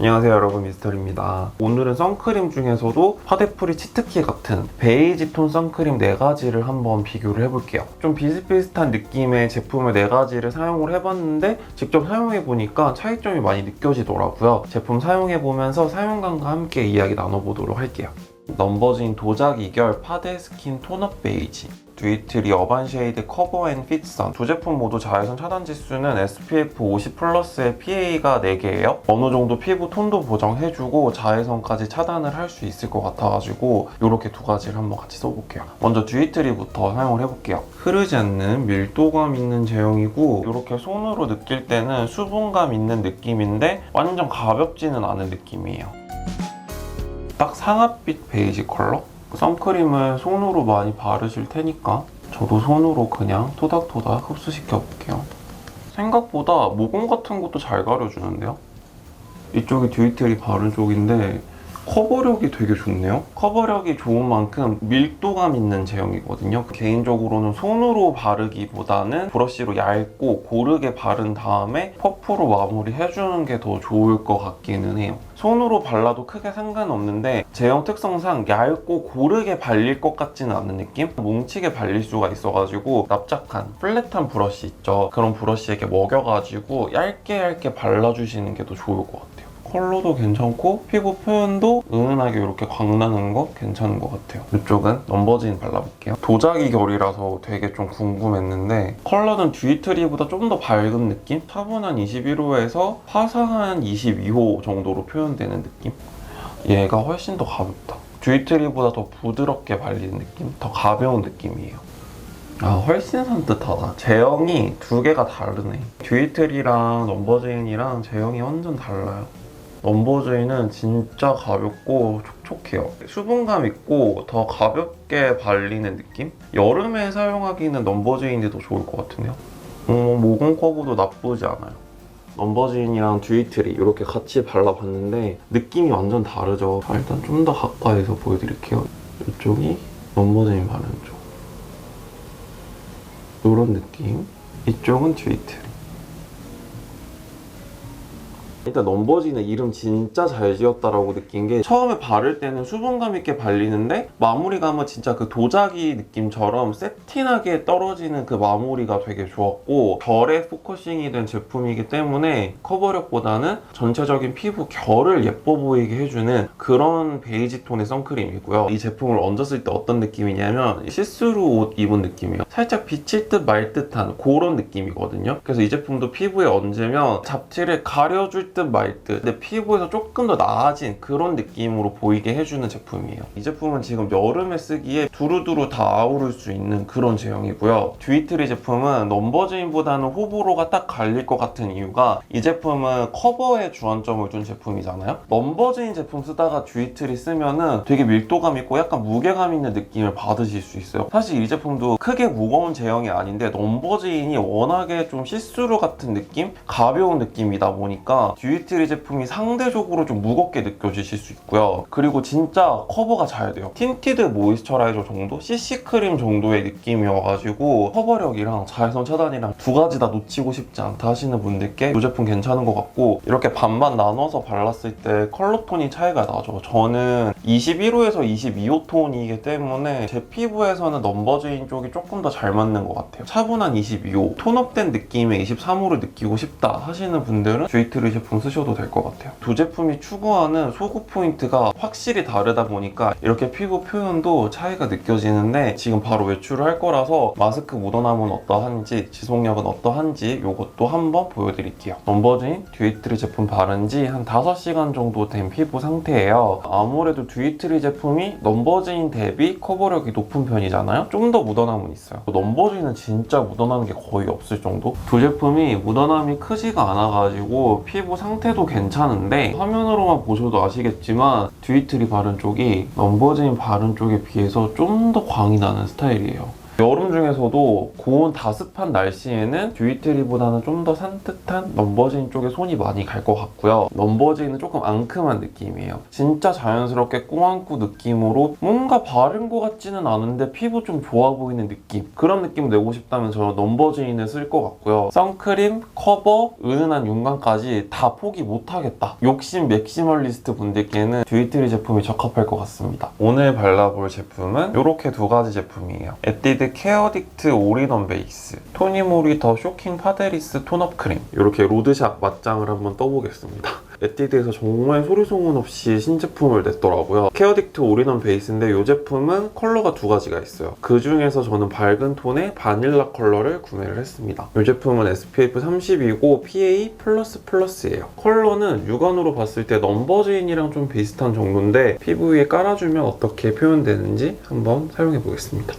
안녕하세요 여러분. 미스터리입니다. 오늘은 선크림 중에서도 파데프리 치트키 같은 베이지 톤 선크림 4가지를 한번 비교를 해볼게요. 좀 비슷비슷한 느낌의 제품을 4가지를 사용을 해봤는데 직접 사용해보니까 차이점이 많이 느껴지더라고요. 제품 사용해보면서 사용감과 함께 이야기 나눠보도록 할게요 넘버진 도자기 결 파데 스킨 톤업 베이지 듀이트리 어반 쉐이드 커버 앤 핏선. 두 제품 모두 자외선 차단 지수는 SPF 50 플러스의 PA가 4개예요. 어느 정도 피부 톤도 보정해주고 자외선까지 차단을 할 수 있을 것 같아가지고 이렇게 두 가지를 한번 같이 써볼게요. 먼저 듀이트리부터 사용을 해볼게요. 흐르지 않는 밀도감 있는 제형이고 이렇게 손으로 느낄 때는 수분감 있는 느낌인데 완전 가볍지는 않은 느낌이에요 딱 상아빛 베이지 컬러? 선크림을 손으로 많이 바르실 테니까 저도 손으로 그냥 토닥토닥 흡수시켜 볼게요. 생각보다 모공 같은 것도 잘 가려주는데요? 이쪽이 듀이틀이 바른 쪽인데 커버력이 되게 좋네요. 커버력이 좋은 만큼 밀도감 있는 제형이거든요. 개인적으로는 손으로 바르기보다는 브러쉬로 얇고 고르게 바른 다음에 퍼프로 마무리 해주는 게 더 좋을 것 같기는 해요. 손으로 발라도 크게 상관없는데 제형 특성상 얇고 고르게 발릴 것 같지는 않은 느낌? 뭉치게 발릴 수가 있어가지고 납작한 플랫한 브러쉬 있죠. 그런 브러쉬에게 먹여가지고 얇게 얇게 발라주시는 게 더 좋을 것 같아요. 컬러도 괜찮고 피부 표현도 은은하게 이렇게 광나는 거 괜찮은 것 같아요. 이쪽은 넘버진 발라볼게요. 도자기 결이라서 되게 좀 궁금했는데 컬러는 듀이트리보다 좀 더 밝은 느낌? 차분한 21호에서 화사한 22호 정도로 표현되는 느낌? 얘가 훨씬 더 가볍다. 듀이트리보다 더 부드럽게 발리는 느낌? 더 가벼운 느낌이에요. 아 훨씬 산뜻하다. 제형이 두 개가 다르네. 듀이트리랑 넘버제인이랑 제형이 완전 달라요. 넘버제인은 진짜 가볍고 촉촉해요. 수분감 있고 더 가볍게 발리는 느낌? 여름에 사용하기는 넘버제인이 더 좋을 것 같은데요. 음, 모공 커브도 나쁘지 않아요. 넘버진이랑 듀이트리 이렇게 같이 발라봤는데 느낌이 완전 다르죠. 자, 일단 좀 더 가까이서 보여드릴게요. 이쪽이 넘버진 바른 쪽. 이런 느낌. 이쪽은 듀이트 일단 넘버진의 이름 진짜 잘 지었다라고 느낀 게 처음에 바를 때는 수분감 있게 발리는데 마무리감은 진짜 그 도자기 느낌처럼 세틴하게 떨어지는 그 마무리가 되게 좋았고 결에 포커싱이 된 제품이기 때문에 커버력보다는 전체적인 피부 결을 예뻐 보이게 해주는 그런 베이지 톤의 선크림이고요. 이 제품을 얹었을 때 어떤 느낌이냐면 시스루 옷 입은 느낌이에요. 살짝 비칠 듯 말 듯한 그런 느낌이거든요. 그래서 이 제품도 피부에 얹으면 잡티를 가려줄 듯 말 듯. 근데 피부에서 조금 더 나아진 그런 느낌으로 보이게 해주는 제품이에요. 이 제품은 지금 여름에 쓰기에 두루두루 다 아우를 수 있는 그런 제형이고요. 듀이트리 제품은 넘버즈인보다는 호불호가 딱 갈릴 것 같은 이유가 이 제품은 커버에 주안점을 둔 제품이잖아요. 넘버즈인 제품 쓰다가 듀이트리 쓰면은 되게 밀도감 있고 약간 무게감 있는 느낌을 받으실 수 있어요. 사실 이 제품도 크게 무거운 제형이 아닌데 넘버즈인이 워낙에 좀 시스루 같은 느낌? 가벼운 느낌이다 보니까 듀이트리 제품이 상대적으로 좀 무겁게 느껴지실 수 있고요. 그리고 진짜 커버가 잘 돼요. 틴티드 모이스처라이저 정도? CC 크림 정도의 느낌이어가지고 커버력이랑 자외선 차단이랑 두 가지 다 놓치고 싶지 않다 하시는 분들께 이 제품 괜찮은 것 같고 이렇게 반반 나눠서 발랐을 때 컬러 톤이 차이가 나죠. 저는 21호에서 22호 톤이기 때문에 제 피부에서는 넘버즈인 쪽이 조금 더 잘 맞는 것 같아요. 차분한 22호, 톤업된 느낌의 23호를 느끼고 싶다 하시는 분들은 듀이트리 제품 쓰셔도 될 것 같아요. 두 제품이 추구하는 소구 포인트가 확실히 다르다 보니까 이렇게 피부 표현도 차이가 느껴지는데 지금 바로 외출을 할 거라서 마스크 묻어남은 어떠한지 지속력은 어떠한지 이것도 한번 보여드릴게요. 넘버진 듀이트리 제품 바른 지 한 5시간 정도 된 피부 상태예요. 아무래도 듀이트리 제품이 넘버진 대비 커버력이 높은 편이잖아요. 좀 더 묻어남은 있어요. 넘버진은 진짜 묻어나는 게 거의 없을 정도? 두 제품이 묻어남이 크지가 않아가지고 피부 상태도 괜찮은데 화면으로만 보셔도 아시겠지만 듀이트리 바른 쪽이 넘버진 바른 쪽에 비해서 좀 더 광이 나는 스타일이에요. 여름 중에서도 고온 다습한 날씨에는 듀이트리보다는 좀 더 산뜻한 넘버진 쪽에 손이 많이 갈 것 같고요. 넘버진은 조금 앙큼한 느낌이에요. 진짜 자연스럽게 꾸안꾸 느낌으로 뭔가 바른 것 같지는 않은데 피부 좀 좋아 보이는 느낌. 그런 느낌 내고 싶다면 저는 넘버진을 쓸 것 같고요. 선크림, 커버, 은은한 윤광까지 다 포기 못하겠다. 욕심 맥시멀리스트 분들께는 듀이트리 제품이 적합할 것 같습니다. 오늘 발라볼 제품은 이렇게 두 가지 제품이에요. 에뛰드 케어 딕트 올인원 베이스, 토니모리 더 쇼킹 파데리스 톤업 크림 이렇게 로드샵 맞짱을 한번 떠보겠습니다. 에뛰드에서 정말 소리소문 없이 신제품을 냈더라고요. 케어딕트 올인원 베이스인데 이 제품은 컬러가 두 가지가 있어요. 그 중에서 저는 밝은 톤의 바닐라 컬러를 구매를 했습니다. 이 제품은 SPF 30이고 PA 플러스 플러스예요. 컬러는 육안으로 봤을 때 넘버즈인이랑 좀 비슷한 정도인데 피부 위에 깔아주면 어떻게 표현되는지 한번 사용해 보겠습니다.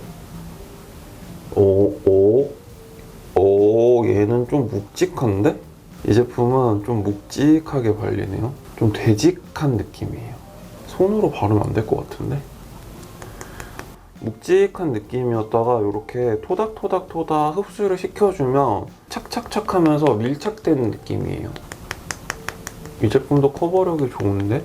묵직한데? 이 제품은 좀 묵직하게 발리네요. 좀 되직한 느낌이에요. 손으로 바르면 안 될 것 같은데? 묵직한 느낌이었다가 이렇게 토닥토닥토닥 흡수를 시켜주면 착착착 하면서 밀착되는 느낌이에요. 이 제품도 커버력이 좋은데?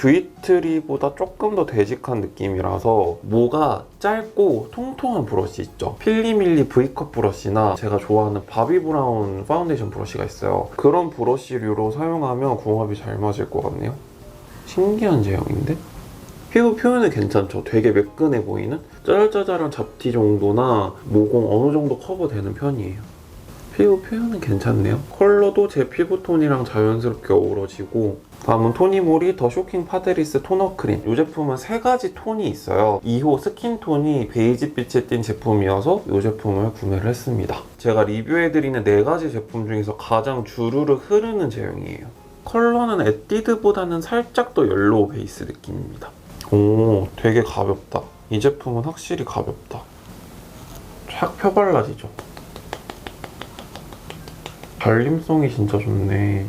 듀이트리보다 조금 더 되직한 느낌이라서 모가 짧고 통통한 브러쉬 있죠. 필리밀리 V컵 브러쉬나 제가 좋아하는 바비 브라운 파운데이션 브러쉬가 있어요. 그런 브러쉬류로 사용하면 궁합이 잘 맞을 것 같네요. 신기한 제형인데? 피부 표현은 괜찮죠. 되게 매끈해 보이는? 짜잘짜잘한 잡티 정도나 모공 어느 정도 커버되는 편이에요 피부 표현은 괜찮네요. 컬러도 제 피부톤이랑 자연스럽게 어우러지고 다음은 토니모리 더 쇼킹 파데리스 토너 크림. 이 제품은 세 가지 톤이 있어요. 2호 스킨톤이 베이지빛에 띈 제품이어서 이 제품을 구매를 했습니다. 제가 리뷰해드리는 네 가지 제품 중에서 가장 주르르 흐르는 제형이에요. 컬러는 에뛰드보다는 살짝 더 옐로우 베이스 느낌입니다. 오, 되게 가볍다. 이 제품은 확실히 가볍다. 착 펴발라지죠. 발림성이 진짜 좋네.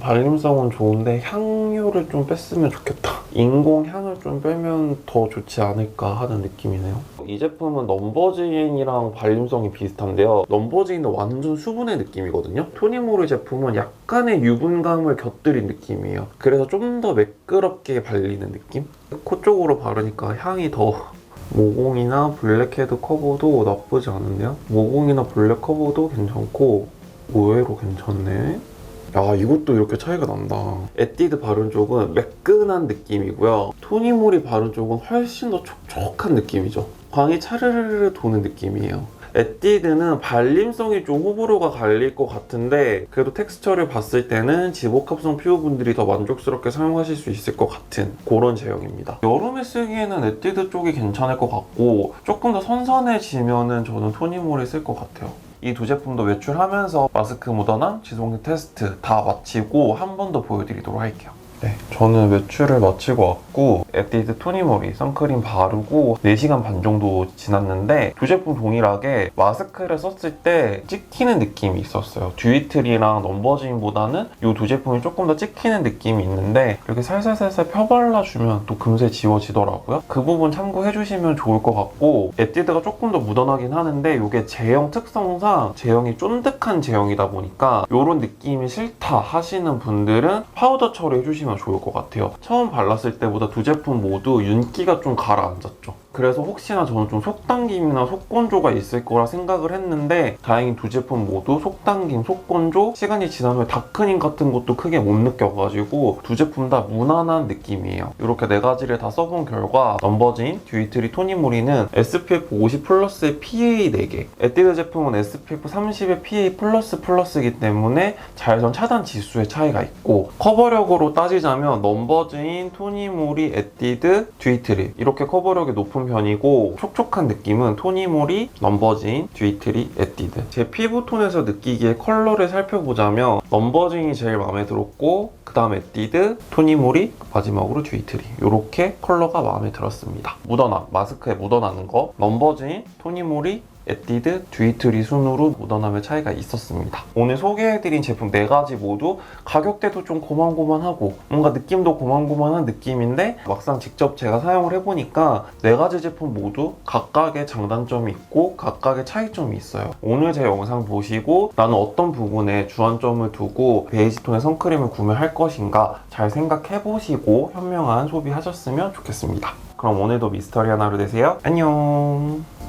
발림성은 좋은데 향료를 좀 뺐으면 좋겠다. 인공 향을 좀 빼면 더 좋지 않을까 하는 느낌이네요. 이 제품은 넘버즈인이랑 발림성이 비슷한데요. 넘버즈인은 완전 수분의 느낌이거든요. 토니모리 제품은 약간의 유분감을 곁들인 느낌이에요. 그래서 좀 더 매끄럽게 발리는 느낌? 코 쪽으로 바르니까 향이 더 모공이나 블랙헤드 커버도 나쁘지 않은데요? 모공이나 블랙 커버도 괜찮고 의외로 괜찮네. 야 이것도 이렇게 차이가 난다. 에뛰드 바른 쪽은 매끈한 느낌이고요. 토니모리 바른 쪽은 훨씬 더 촉촉한 느낌이죠. 광이 차르르르 도는 느낌이에요. 에뛰드는 발림성이 좀 호불호가 갈릴 것 같은데 그래도 텍스처를 봤을 때는 지복합성 피부분들이 더 만족스럽게 사용하실 수 있을 것 같은 그런 제형입니다. 여름에 쓰기에는 에뛰드 쪽이 괜찮을 것 같고 조금 더 선선해지면은 저는 토니모리 쓸것 같아요. 이 두 제품도 외출하면서 마스크 묻어남, 지속력 테스트 다 마치고 한 번 더 보여드리도록 할게요. 네, 저는 외출을 마치고 왔고 에뛰드 토니모리 선크림 바르고 4시간 반 정도 지났는데 두 제품 동일하게 마스크를 썼을 때 찍히는 느낌이 있었어요. 듀이트리랑 넘버진보다는 이 두 제품이 조금 더 찍히는 느낌이 있는데 이렇게 살살살살 펴발라주면 또 금세 지워지더라고요. 그 부분 참고해주시면 좋을 것 같고 에뛰드가 조금 더 묻어나긴 하는데 이게 제형 특성상 제형이 쫀득한 제형이다 보니까 이런 느낌이 싫다 하시는 분들은 파우더 처리해주시면 좋을 것 같아요. 처음 발랐을 때보다 두 제품 모두 윤기가 좀 가라앉았죠. 그래서 혹시나 저는 좀 속당김이나 속건조가 있을 거라 생각을 했는데 다행히 두 제품 모두 속당김, 속건조 시간이 지나면 다크닝 같은 것도 크게 못 느껴가지고 두 제품 다 무난한 느낌이에요. 이렇게 네 가지를 다 써본 결과 넘버진, 듀이트리 토니모리는 SPF 50 플러스의 PA 4개 에뛰드 제품은 SPF 30의 PA 플러스 플러스이기 때문에 자외선 차단 지수의 차이가 있고 커버력으로 따지 자면 넘버진, 토니모리, 에뛰드, 듀이트리. 이렇게 커버력이 높은 편이고 촉촉한 느낌은 토니모리, 넘버진, 듀이트리, 에뛰드. 제 피부톤에서 느끼기에 컬러를 살펴보자면 넘버진이 제일 마음에 들었고 그 다음 에뛰드, 토니모리, 마지막으로 듀이트리. 이렇게 컬러가 마음에 들었습니다. 묻어나 마스크에 묻어나는 거. 넘버진, 토니모리, 에뛰드, 듀이트리 순으로 묻어남의 차이가 있었습니다. 오늘 소개해드린 제품 4가지 모두 가격대도 좀 고만고만하고 뭔가 느낌도 고만고만한 느낌인데 막상 직접 제가 사용을 해보니까 4가지 제품 모두 각각의 장단점이 있고 각각의 차이점이 있어요. 오늘 제 영상 보시고 나는 어떤 부분에 주안점을 두고 베이지톤의 선크림을 구매할 것인가 잘 생각해보시고 현명한 소비하셨으면 좋겠습니다. 그럼 오늘도 미스터리한 하루 되세요. 안녕!